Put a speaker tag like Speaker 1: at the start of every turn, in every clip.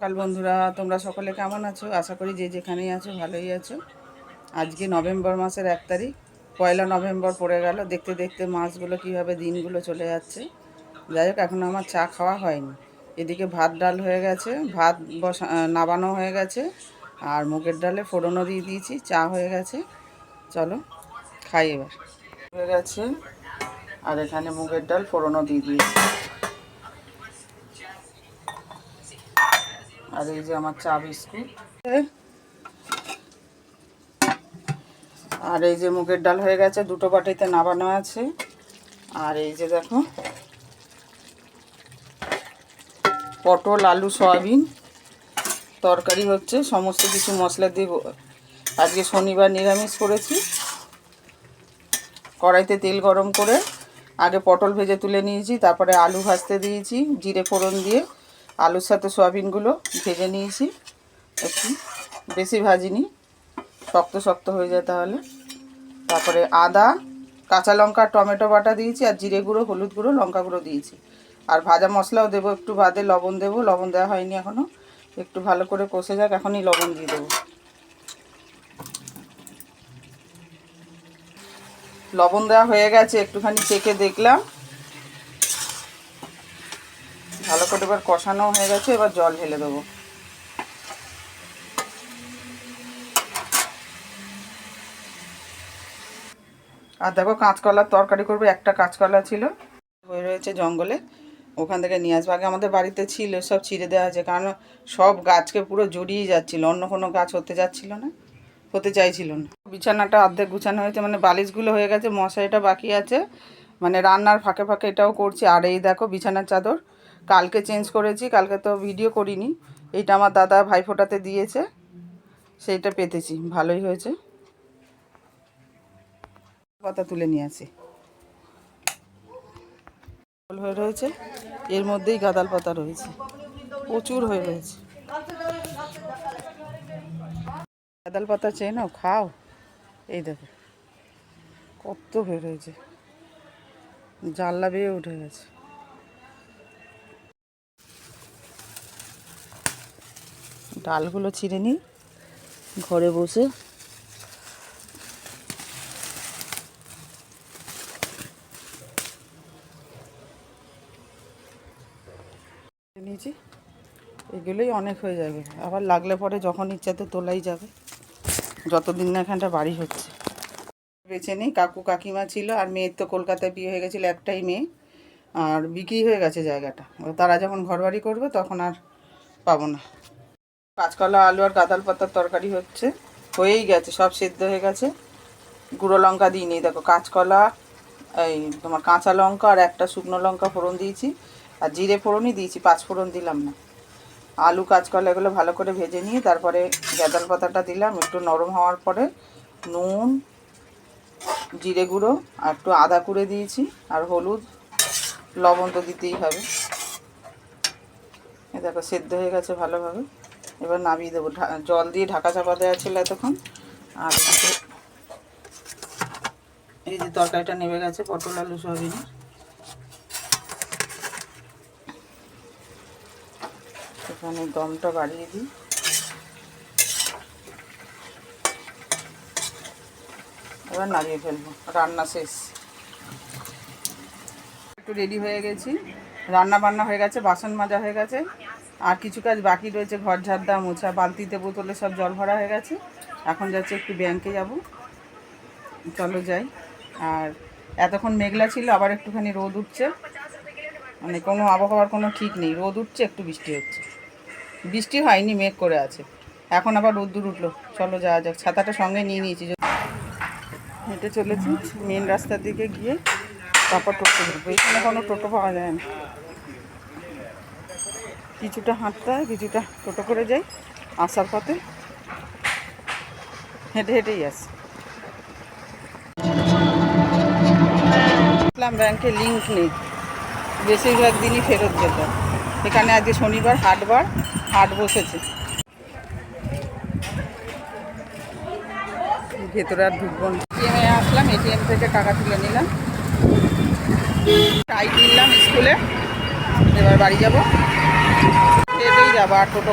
Speaker 1: সকাল বন্ধুরা, তোমরা সকলে কেমন আছো? আশা করি যে যেখানেই আছো ভালোই আছো। আজকে নভেম্বর মাসের এক তারিখ, পয়লা নভেম্বর পড়ে গেল। দেখতে দেখতে মাসগুলো, কীভাবে দিনগুলো চলে যাচ্ছে। যাই হোক, এখন আমার চা খাওয়া হয়নি। এদিকে ভাত ডাল হয়ে গেছে, ভাত বসা নাবানো হয়ে গেছে, আর মুগের ডালে ফোড়নও দিয়ে দিয়েছি, চা হয়ে গেছে। চলো, খাই এবার। হয়ে গেছে, আর এখানে মুগের ডাল ফোড়নও দিয়ে দিয়েছি। আর এই যে আমার চা বিস্কুট। আর এই যে মুগের ডাল হয়ে গেছে, দুটো বাটিতে নাবানো আছে। আর এই যে দেখো, পটল, আলু, সয়াবিন। তরকারি হচ্ছে, সমস্ত কিছু মশলা দিয়ে আজকে শনিবার নিরামিষ করেছি। কড়াইতে তেল গরম করে আগে পটল ভেজে তুলে নিয়েছি, তারপরে আলু ভাজতে দিয়েছি, জিরে ফোড়ন দিয়ে। আলুর সাথে সয়াবিনগুলো ভেজে নিয়েছি। একটু বেশি ভাজিনি, শক্ত শক্ত হয়ে যায় তাহলে। তারপরে আদা, কাঁচা লঙ্কা, টমেটো বাটা দিয়েছি আর জিরে গুঁড়ো, হলুদ গুঁড়ো, লঙ্কা গুঁড়ো দিয়েছি। আর ভাজা মশলাও দেবো একটু বাদে, লবণ দেবো, লবণ দেওয়া হয়নি এখনও একটু ভালো করে কষে যাক, এখনই লবণ দিয়ে দেবো। লবণ দেওয়া হয়ে গেছে, একটুখানি চেখে দেখলাম। এবার কষানো হয়ে গেছে, এবার জল ঢেলে দেবো। আর দেখো কাঁচকলার তরকারি করবে, একটা কাঁচকলা ছিল, হয়ে রয়েছে জঙ্গলে। ওখান থেকে নিয়ে আসব। আগে আমাদের বাড়িতে ছিল, সব ছিঁড়ে দেওয়া আছে কারণ সব গাছকে পুরো জড়িয়ে যাচ্ছিল, অন্য কোনো গাছ হতে যাচ্ছিল না, হতে চাইছিল না। বিছানাটা অর্ধেক গুছানো হয়েছে মানে বালিশগুলো হয়ে গেছে, মশারিটা বাকি আছে। মানে রান্নার ফাঁকে ফাঁকে এটাও করছি, আর এই দেখো বিছানার চাদর কালকে চেঞ্জ করেছি, কালকে তো ভিডিও করিনি। এইটা আমার দাদা ভাইফোঁটাতে দিয়েছে, সেইটা পেতেছি, ভালোই হয়েছে। পাতা তুলে নিয়ে আসি। হয়ে রয়েছে, এর মধ্যেই গাদাল পাতা রয়েছে। প্রচুর হয়ে রয়েছে। গাদাল পাতা চেনো খাও। এই দেখো, কত হয়ে রয়েছে। জানলা বেয়ে উঠে গেছে। ডালগুলো ছিঁড়ে নিই, ঘরে বসে। নিয়েছি, এগুলোই অনেক হয়ে যাবে। আবার লাগলে পরে যখন ইচ্ছাতে তোলাই যাবে, যতদিন না এখানটা বাড়ি হচ্ছে। বেছে নেই, কাকু কাকিমা ছিল আর মেয়ের তো কলকাতায় বিয়ে হয়ে গেছিল একটাই মেয়ে, আর বিক্রি হয়ে গেছে জায়গাটা। তারা যখন ঘর বাড়ি করবে তখন আর পাবো না। কাঁচকলা আলু আর গাদাল পাতার তরকারি হচ্ছে। হয়েই গেছে, সব সেদ্ধ হয়ে গেছে। গুঁড়ো লঙ্কা দিইনি, দেখো কাঁচকলা, এই তোমার কাঁচা লঙ্কা আর একটা শুকনো লঙ্কা ফোড়ন দিয়েছি। আর জিরে ফোড়নই দিয়েছি, পাঁচ ফোড়ন দিলাম না। আলু, কাঁচকলা এগুলো ভালো করে ভেজে নিয়ে তারপরে গাঁদাল পাতাটা দিলাম, একটু নরম হওয়ার পরে নুন, জিরে গুঁড়ো আর একটু আদা কুড়ে দিয়েছি আর হলুদ, লবণ তো দিতেই হবে। দেখো, সেদ্ধ হয়ে গেছে ভালোভাবে। এবার নামিয়ে দেবো। জল দিয়ে ঢাকা চাপা দেওয়া ছিল এতক্ষণ। আর এই যে তরকারিটা নেমে গেছে, পটল, আলু সয়াবিনের এখানে দমটা বাড়িয়ে দিই। এবার নাড়িয়ে ফেলব। রান্না শেষ। একটু রেডি হয়ে গেছি। রান্না বান্না হয়ে গেছে, বাসন মাজা হয়ে গেছে। আর কিছু কাজ বাকি রয়েছে, ঘর, ঝাড়দা, মোছা, বালতিতে বোতলে সব জল ভরা হয়ে গেছে। এখন যাচ্ছে একটু ব্যাংকে যাব। চলো যাই। আর এতক্ষণ মেঘলা ছিল, আবার একটুখানি রোদ উঠছে। মানে কোনো আবহাওয়ার কোনো ঠিক নেই, রোদ উঠছে, একটু বৃষ্টি হচ্ছে। বৃষ্টি হয়নি, মেঘ করে আছে। এখন আবার রোদ্দুর উঠল। চলো যাওয়া যাক, ছাতাটা সঙ্গে নিয়ে নিয়েছি। হেঁটে চলেছি মেন রাস্তার দিকে গিয়ে তারপর টোটো ধরবো। এখানে কোনো টোটো পাওয়া যায় না। কিছুটা হাঁটতে হয়, কিছুটা টোটো করে যাই, আসার পথে হেঁটে হেঁটেই আসি। ব্যাংকে লিঙ্ক নেই। বেশিরভাগ দিনই ফেরত যেত এখানে আজকে শনিবার, হাটবার, হাট বসেছে। ভেতরে আর ঢুকবো এটিএমে আসলাম এটিএম থেকে টাকা তুলে নিলাম। টাই কিনলাম স্কুলে। এবার বাড়ি যাব। টোটো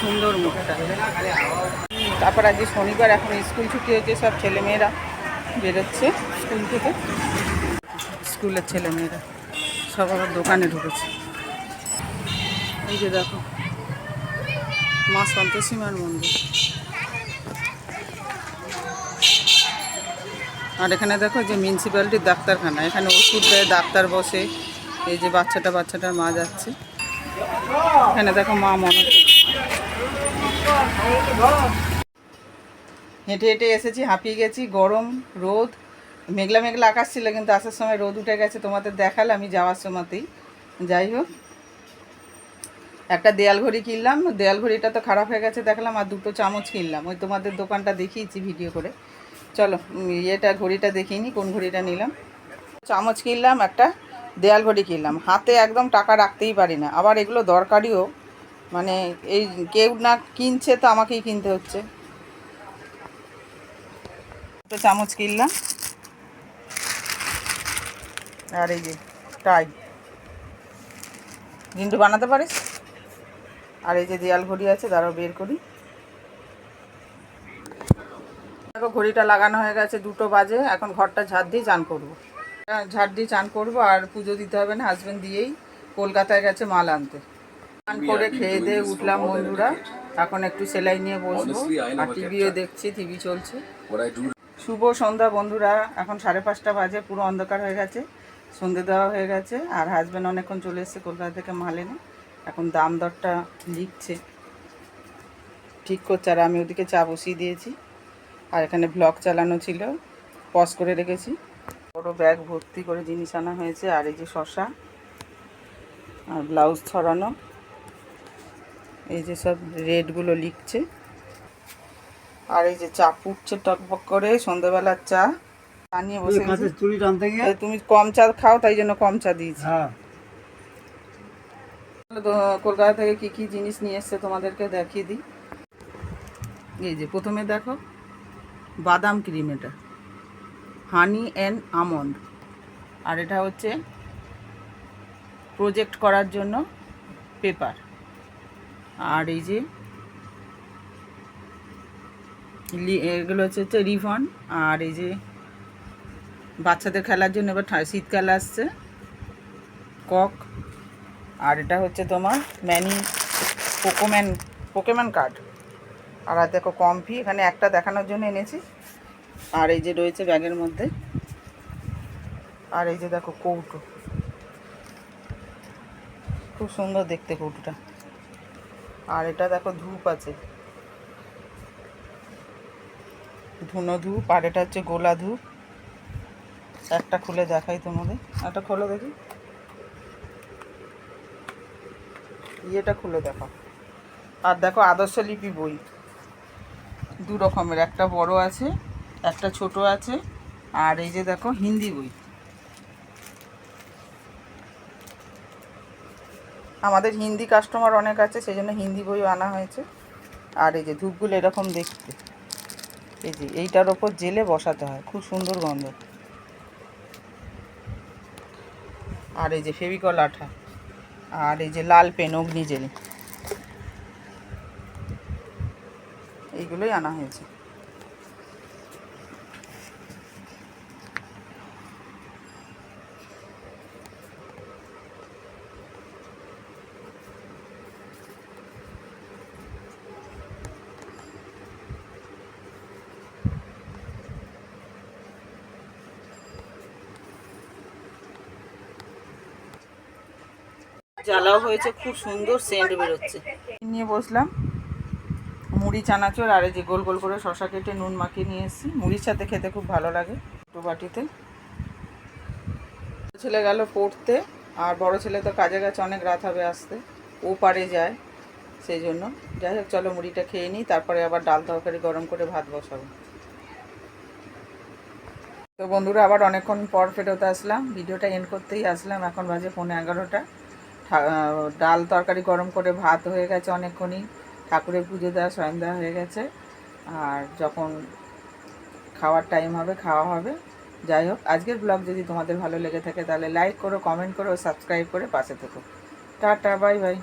Speaker 1: সুন্দর তারপর আজকে শনিবার এখন স্কুল ছুটি হয়েছে সব ছেলেমেয়েরা বেরোচ্ছে স্কুল থেকে। স্কুলের ছেলেমেয়েরা সব আবার দোকানে ঢুকেছে। এই যে দেখো, মা সন্তোষীমার মন্দির। আর এখানে দেখো যে মিউনিসিপ্যালিটির ডাক্তারখানা, এখানে ওষুধ দেয়, ডাক্তার বসে, এই যে বাচ্চাটা, বাচ্চাটার মা যাচ্ছে। এখানে দেখো মা মনে হেঁটে হেঁটে এসেছি, হাঁপিয়ে গেছি, গরম, রোদ মেঘলা মেঘলা আকাশ ছিল, কিন্তু আসার সময় রোদ উঠে গেছে, তোমাদের দেখালে আমি যাওয়ার সময়তেই। যাই হোক, একটা দেয়াল ঘড়ি কিনলাম, দেয়াল ঘড়িটা তো খারাপ হয়ে গেছে দেখলাম, আর দুটো চামচ কিনলাম। ওই তোমাদের দোকানটা দেখিয়েছি ভিডিও করে। চলো ইয়েটা, ঘড়িটা দেখিনি, কোন ঘড়িটা নিলাম? চামচ কিনলাম, একটা দেয়াল ঘড়ি কিনলাম। হাতে একদম টাকা রাখতেই পারি না। আবার এগুলো দরকারিও। মানে এই কেউ না কিনছে তো আমাকেই কিনতে হচ্ছে। চামচ কিনলাম। আর এই যে টাই। জিন্টু বানাতে পারিস? আর এই যে দেয়াল ঘড়ি আছে দাঁড়াও বের করি। দেখো ঘড়িটা লাগানো হয়ে গেছে দুটো বাজে। এখন ঘরটা ঝাড় দিয়ে চান করব। হ্যাঁ, ঝাড় দিয়ে চান করব আর পুজো দিতে হবে না হাজবেন্ড দিয়েই কলকাতায় গেছে মাল আনতে। চান করে খেয়ে দিয়ে উঠলাম বন্ধুরা। এখন একটু সেলাই নিয়ে বসবো। আর টিভিও দেখছি টিভি চলছে। শুভ সন্ধ্যা বন্ধুরা এখন সাড়ে পাঁচটা বাজে পুরো অন্ধকার হয়ে গেছে। সন্ধে দেওয়া হয়ে গেছে আর হাজব্যান্ড অনেকক্ষণ চলে এসেছে কলকাতা থেকে মাল এনে এখন দাম দরটা লিখছে। ঠিক করছে আর আমি ওদিকে চা বসিয়ে দিয়েছি। আর এখানে ব্লগ চালানো ছিল। পজ করে রেখেছি। বড় ব্যাগ ভর্তি করে জিনিস আনা হয়েছে আর এই যে শশা আর ব্লাউজ ছড়ানো। এই যে সব রেটগুলো লিখছে। আর এই যে চা ফুটছে টকবক করে সন্ধ্যেবেলার চা। চা নিয়ে বসে
Speaker 2: চুরি টানতে গিয়ে?
Speaker 1: তুমি কম চা খাও তাই জন্য কম চা দিয়েছি।
Speaker 2: হ্যাঁ।
Speaker 1: কলকাতা থেকে কি কি জিনিস নিয়ে এসছে তোমাদেরকে দেখিয়ে দিই। এই যে প্রথমে দেখো বাদাম ক্রিম এটা। হানি অ্যান্ড আমন্ড। আর এটা হচ্ছে প্রজেক্ট করার জন্য পেপার। আর এই যে এগুলো হচ্ছে হচ্ছে রিফন আর এই যে বাচ্চাদের খেলার জন্য এবার শীতকাল আসছে। কক, আর এটা হচ্ছে তোমার ম্যানি পোকোম্যান, পোকেম্যান কার্ড। আর আর দেখো কমফি এখানে একটা দেখানোর জন্য এনেছি। আর এই যে রয়েছে ব্যাগের মধ্যে। আর এই যে দেখো কৌটো। খুব সুন্দর দেখতে কৌটোটা। আর এটা দেখো ধূপ আছে। ধুনো ধূপ, আর এটা হচ্ছে গোলা ধূপ। একটা খুলে দেখাই তোমাদের। একটা খোলো দেখি। ইয়েটা খুলে দেখো আর দেখো আদর্শ লিপি বই। দু রকমের, একটা বড় আছে, একটা ছোট আছে, আর এই যে দেখো হিন্দি বই। আমাদের হিন্দি কাস্টমার অনেক আছে সেই জন্য হিন্দি বইও আনা হয়েছে। আর এই যে ধূপগুলো এরকম দেখতে। এই যে এইটার ওপর জেলে বসাতে হয়, খুব সুন্দর গন্ধ। আর এই যে ফেভিকল আঠা আর এই যে লাল পেন অগ্নি জেল এইগুলোই আনা হয়েছে। জ্বালাও হয়েছে, খুব সুন্দর সেন্ট বেরোচ্ছে। নিয়ে বসলাম। মুড়ি, চানাচুর আর এই যে গোল গোল করে শশা কেটে নুন মাখিয়ে নিয়ে এসেছি। মুড়ির সাথে খেতে খুব ভালো লাগে দুটো বাটিতে। ছেলে গেল পড়তে, আর বড় ছেলে তো কাজে গেছে, অনেক রাত হবে আসতে। ও পারে যায়, সেই জন্য। যাই হোক, চলো মুড়িটা খেয়ে নিই, তারপরে আবার ডাল তরকারি গরম করে ভাত বসাবো। তো বন্ধুরা, আবার অনেকক্ষণ পর ফেরত আসলাম। ভিডিওটা এন্ড করতেই আসলাম, এখন বাজে পৌনে এগারোটা। ডাল তরকারি গরম করে ভাত হয়ে গেছে অনেকক্ষণই। ঠাকুরের পুজো দেওয়া স্বয়ং দেওয়া হয়ে গেছে। আর যখন খাওয়ার টাইম হবে, খাওয়া হবে। যাই হোক, আজকের ব্লগ যদি তোমাদের ভালো লেগে থাকে, তাহলে লাইক করো কমেন্ট করো সাবস্ক্রাইব করে পাশে থেকো। Tata bye bye